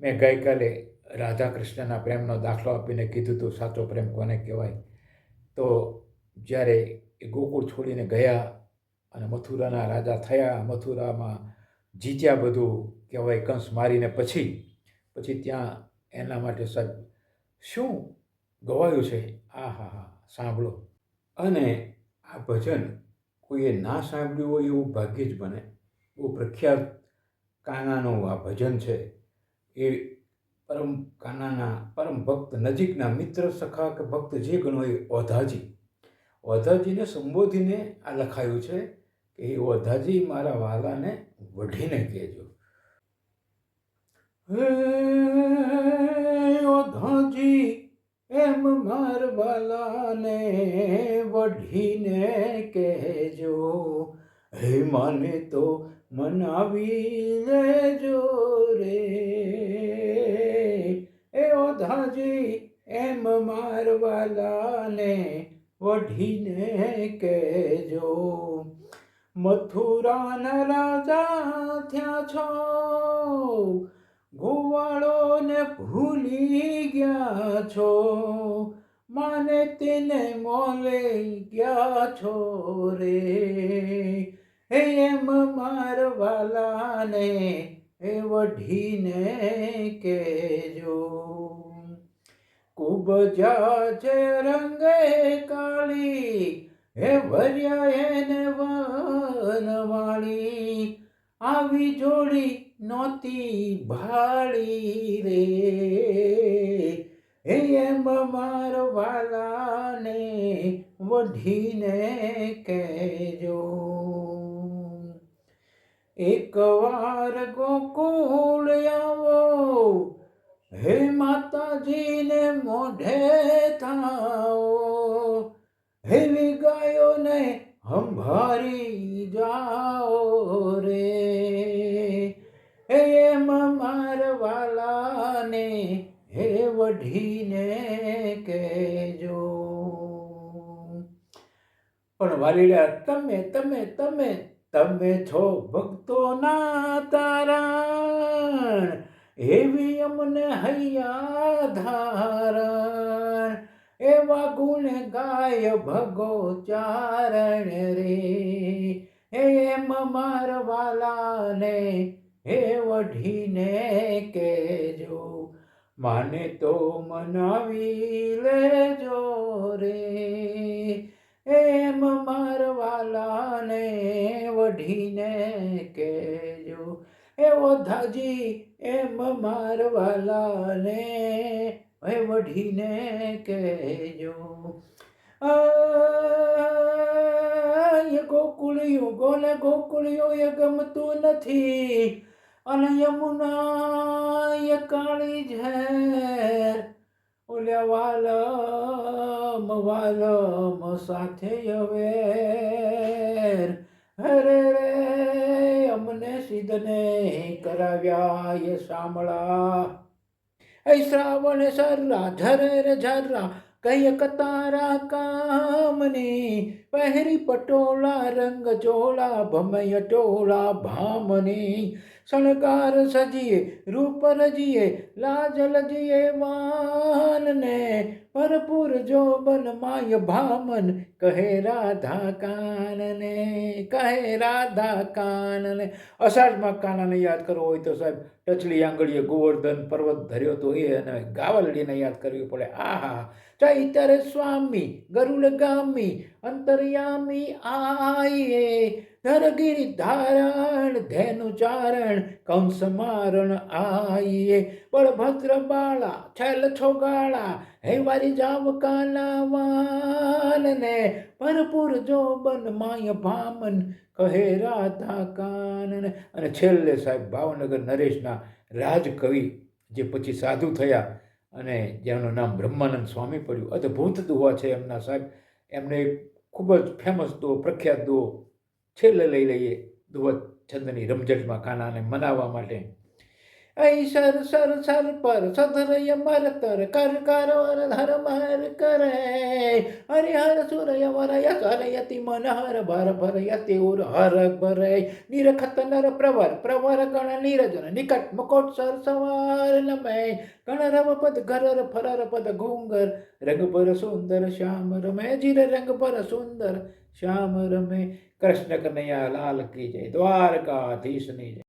મેં ગઈકાલે રાધા કૃષ્ણના પ્રેમનો દાખલો આપીને કીધું હતું, સાચો પ્રેમ કોને કહેવાય? તો જ્યારે એ ગોકુળ છોડીને ગયા અને મથુરાના રાજા થયા, મથુરામાં જીત્યા બધું, કહેવાય કંસ મારીને પછી પછી ત્યાં એના માટે સાહેબ શું ગવાયું છે? આ હા હા, સાંભળો. અને આ ભજન કોઈએ ના સાંભળ્યું હોય એવું ભાગ્ય જ બને. બહુ પ્રખ્યાત કાનાનું આ ભજન છે. એ પરમ કાનાના, પરમ ભક્ત, નજીકના મિત્ર સખા કે ભક્ત જે ગણો એ ઓધાજી. ઓધાજીને સંબોધીને આ લખાયું છે કે એ ઓધાજી, મારા વાલાને વઢીને કહેજો. ઓધાજી, એમ મારવાલાને વઢીને કહેજો. હે માને તો મનાવી લેજો કહેજો મથુરાના રાજા થયા છો, ગોવાળોને ભૂલી ગયા છો, માને તેને મોલે ગયા છો રે. એમ મારવાલાને એ વઢીને કેજો કુબજા છે રંગે કાળી હે ભર્યા એને વનવાળી, આવી જોડી નોતી ભાળી રે. હે એમ મારવાલાને વઢીને કહેજો. એક વાર ગોકુળ આવો, હે માતાજીને મોઢે થાઓ. હે ગાયોને હંભારી જાઓ રે. હે એમ મારવાલાને હે વઢીને કહેજો. પણ વાલીડા, તમે તમે તમે તમે છો ભક્તોના તારણ. એવી અમને હૈયા ધારણ. એવા ગુણ ગાય ભગો ચારણ રે. એમ મારવાલાને હે વઢીને કેજો માને તો મનાવી લેજો રે. એમ મારવાલાને વઢીને કેજો એવો ધાજી એમ મારવાલાને વઢીને કહેજો. ગોકુળિયું ગોને ગોકુળિયું એ ગમતું નથી. અને યમુના એ કાળી ઝેર. ઓલ્યા વાલમ વાલમ સાથે અવેર. હરે રે, અમને સિદ્ધને કરાવ્યા એ સાંભળા. એ શ્રાવણ સરલા ઝરર ઝરલા કઈ કતારા કામની? પહેરી પટોળા, રંગ ચોળા, ભમય ટોળા ભામની. શણગાર સજીએ, રૂપ રજીએ, લાજ લજીએ વાનને ભરપૂર જોબન માય ભામન, કહે રાધા કાનને, કહે રાધા કાનને. અષાઢમાં કાનાને યાદ કરવો હોય તો સાહેબ, ટચલી આંગળીએ ગોવર્ધન પર્વત ધર્યો તો એ અને ગાવલડીને યાદ કરવી પડે. આહા! ચૈતર સ્વામી ગરુડગામી અંતર્યામી આયે ધરગીરી ધારણ કંસ મારણ આયે બળભદ્ર બાળા છેલ છોગાળા હે વારી જાવ કાલાવાનને ભરપૂર જોબન માય ભામન કહે રાધા કાનન અને છેલ્લે સાહેબ ભાવનગર નરેશના રાજકવિ જે પછી સાધુ થયા અને જેમનું નામ બ્રહ્માનંદ સ્વામી પડ્યું. અદ્ભુત દુહા છે એમના સાહેબ. એમને ખૂબ જ ફેમસ દો પ્રખ્યાત દો છેલ્લે લઈ લઈએ દુહા છંદની રમઝટમાં કાનાને મનાવવા માટે. ऐशर सर सर पर सधर यमर तर कर कारवर धर्म हर कर हरिहर सुर यवर यसर यति मन हर भर भर यति उर हर भर निरखत नर प्रवर प्रवर गण निरजन निकट मुकुट सर सवार नमय गण रव पद घरर फरर पद घूंगर रंग पर सुंदर श्याम रमय जिर रंग पर सुंदर श्याम रमय कृष्ण कन्हैया लाल की जय द्वारकाधीश जय